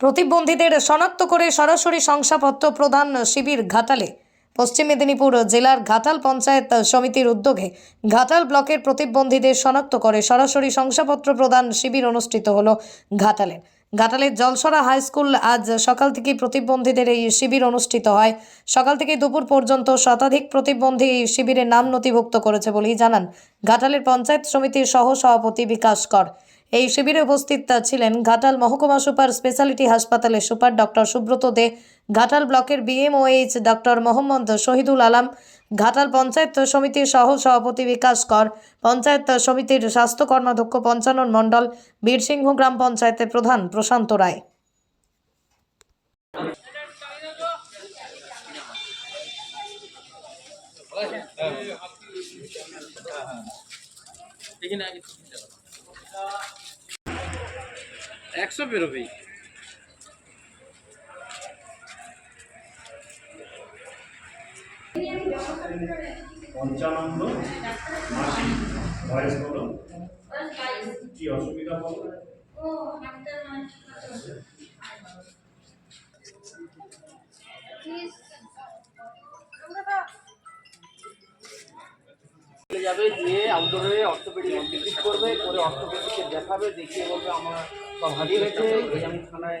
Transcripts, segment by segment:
প্রতিবন্ধীদের শনাক্ত করে সরাসরি শংসাপত্র প্রদান শিবির ঘাটালে। পশ্চিম মেদিনীপুর জেলার ঘাটাল পঞ্চায়েত সমিতির উদ্যোগে ঘাটাল ব্লকের প্রতিবন্ধীদের শনাক্ত করে সরাসরি শংসাপত্র প্রদান শিবির অনুষ্ঠিত হলো ঘাটালে। ঘাটালের জলসরা হাই স্কুল আজ সকাল থেকে প্রতিবন্ধীদের এই শিবির অনুষ্ঠিত হয়। সকাল থেকে দুপুর পর্যন্ত শতাধিক প্রতিবন্ধী এই শিবিরে নাম নথিভুক্ত করেছে বলেই জানান ঘাটালের পঞ্চায়েত সমিতির সহ সভাপতি বিকাশ কর। এই শিবিরে উপস্থিত ছিলেন ঘাটাল মহকুমা সুপার স্পেশালিটি হাসপাতালের সুপার ডক্টর সুব্রত দে, ঘাটাল ব্লকের বিএমওএইচ ডক্টর মোহাম্মদ শহীদুল আলম, ঘাটাল পঞ্চায়েত সমিতির সহ সভাপতি বিকাশ কর, পঞ্চায়েত সমিতির স্বাস্থ্য কর্মাধ্যক্ষ পঞ্চানন মণ্ডল বীরসিংহ গ্রাম পঞ্চায়েতের প্রধান প্রশান্ত রায়। একশো বেরোবেই পঞ্চানন্দ মাসি বয়স হলো কি অসুবিধা বলো? চলে যাবে যে আউটডোরে অর্থোপেডিক ভিজিট করবে করে অর্থোপেডিককে দেখাবে, দেখিয়ে বলবে আমার হারিয়ে গেছে এই থানায়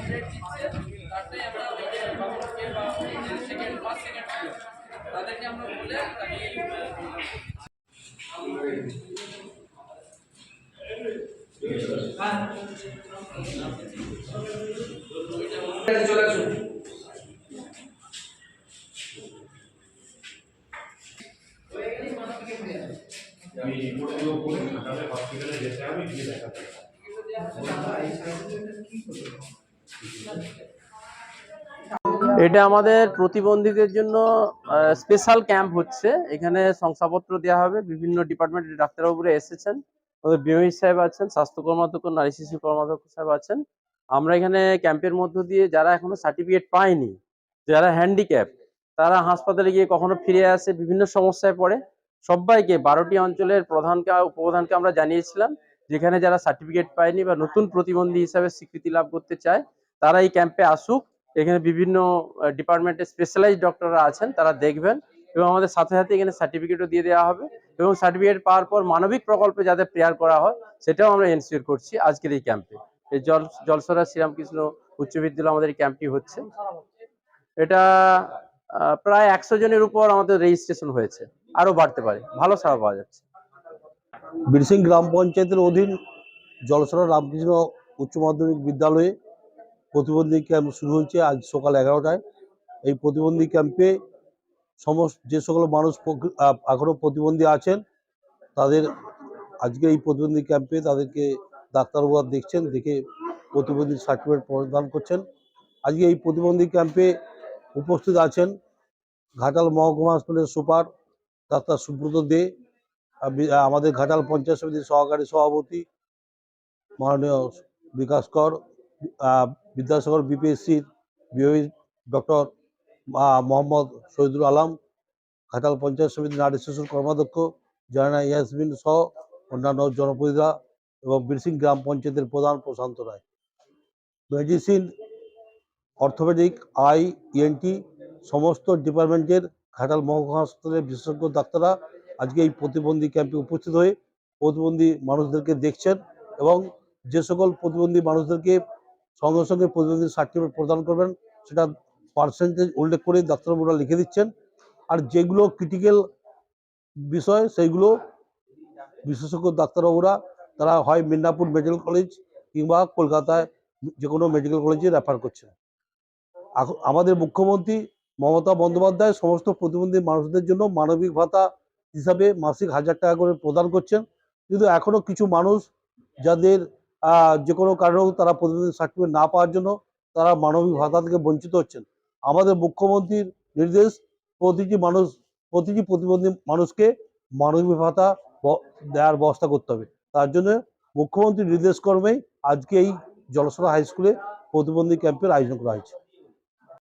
তাদেরকে আমরা বলে তাকে চলে আসুন। আমি রিপোর্টগুলো করে হসপিটালে যেতে হবে গিয়ে দেখাতে হবে। এটা আমাদের প্রতিবন্ধীদের জন্য স্পেশাল ক্যাম্প হচ্ছে। এখানে শংসাপত্র দেওয়া হবে। বিভিন্ন ডিপার্টমেন্টের ডাক্তারবাবুরা এসেছেন। আমাদের সাহেব আছেন স্বাস্থ্য কর্মাধ্যক্ষ নারী শিশু কর্মাধ্যক্ষ সাহেব আছেন। আমরা এখানে ক্যাম্পের মধ্য দিয়ে যারা এখনও সার্টিফিকেট পায়নি, যারা হ্যান্ডিক্যাপ তারা হাসপাতালে গিয়ে কখনো ফিরে আসে, বিভিন্ন সমস্যায় পড়ে। সবাইকে বারোটি অঞ্চলের প্রধানকে, উপপ্রধানকে আমরা জানিয়েছিলাম, যেখানে যারা সার্টিফিকেট পায়নি বা নতুন প্রতিবন্ধী হিসাবে স্বীকৃতি লাভ করতে চায়, তারা এই ক্যাম্পে আসুক। এখানে বিভিন্ন ডিপার্টমেন্টের স্পেশালাইজ ডক্টররা আছেন, তারা দেখবেন এবং আমাদের সাথে সাথে এখানে সার্টিফিকেটও দিয়ে দেওয়া হবে এবং সার্টিফিকেট পাওয়ার পর মানবিক প্রকল্পে যাতে প্রেয়ার করা হয়, সেটাও আমরা এনসিওর করছি আজকের এই ক্যাম্পে এই জল, জলসরা শ্রীরামকৃষ্ণ উচ্চ বিদ্যালয় আমাদের এই ক্যাম্পটি হচ্ছে। এটা প্রায় একশো জনের উপর আমাদের রেজিস্ট্রেশন হয়েছে। আরও বাড়তে পারে। ভালো সাড়া পাওয়া যাচ্ছে। বীরসিং গ্রাম পঞ্চায়েতের অধীন জলসরা রামকৃষ্ণ উচ্চ মাধ্যমিক বিদ্যালয়ে প্রতিবন্ধী ক্যাম্প শুরু হয়েছে আজ সকাল এগারোটায়। এই প্রতিবন্ধী ক্যাম্পে সমস্ত যে সকল মানুষ প্রকৃ- আহ, এখনও প্রতিবন্ধী আছেন তাদের আজকে এই প্রতিবন্ধী ক্যাম্পে তাদেরকে ডাক্তারবাবুরা দেখছেন দেখে প্রতিবন্ধী সার্টিফিকেট প্রদান করছেন। আজকে এই প্রতিবন্ধী ক্যাম্পে উপস্থিত আছেন ঘাটাল মহকুমা হাসপাতালের সুপার ডাক্তার সুব্রত দে আমাদের ঘাটাল পঞ্চায়েত সমিতির সহকারী সভাপতি মাননীয় বিকাশ কর বিদ্যাসাগর বিপিএসসির বিওই ডক্টর মোহাম্মদ শহীদুল আলম, ঘাটাল পঞ্চায়েত সমিতির নারী শিশুর কর্মাধ্যক্ষ জানা ইয়াসমিন সহ অন্যান্য জনপ্রতিনিধিরা এবং বীরসিং গ্রাম পঞ্চায়েতের প্রধান Prashanta Roy. Medicine, orthopaedic, eye ENT সমস্ত ডিপার্টমেন্টের ঘাটাল মহকুমা হাসপাতালের বিশেষজ্ঞ ডাক্তাররা আজকে এই প্রতিবন্ধী ক্যাম্পে উপস্থিত হয়ে প্রতিবন্ধী মানুষদেরকে দেখছেন এবং যে সকল প্রতিবন্ধী মানুষদেরকে সঙ্গে সঙ্গে প্রতিবন্ধী সার্টিফিকেট প্রদান করবেন। সেটা পার্সেন্টেজ উল্লেখ করে ডাক্তারবাবুরা লিখে দিচ্ছেন। আর যেগুলো ক্রিটিক্যাল বিষয়, সেইগুলো বিশেষজ্ঞ ডাক্তারবাবুরা, তারা হয় মিদনাপুর মেডিকেল কলেজ কিংবা কলকাতায় যে কোনো মেডিকেল কলেজে রেফার করছেন আমাদের মুখ্যমন্ত্রী মমতা বন্দ্যোপাধ্যায় সমস্ত প্রতিবন্ধী মানুষদের জন্য মানবিক ভাতা হিসাবে মাসিক হাজার টাকা করে প্রদান করছেন। কিন্তু এখনও কিছু মানুষ যাদের যে কোনো কারণেও তারা প্রতিবন্ধী সার্টিফিকেট না পাওয়ার জন্য তারা মানবিক ভাতা থেকে বঞ্চিত হচ্ছেন। আমাদের মুখ্যমন্ত্রীর নির্দেশ, প্রতিটি মানুষ, প্রতিটি প্রতিবন্ধী মানুষকে মানবিক ভাতা দেওয়ার ব্যবস্থা করতে হবে। তার জন্য মুখ্যমন্ত্রীর নির্দেশ কর্মেই আজকে এই জলসরা হাই স্কুলে প্রতিবন্ধী ক্যাম্পের আয়োজন করা হয়েছে।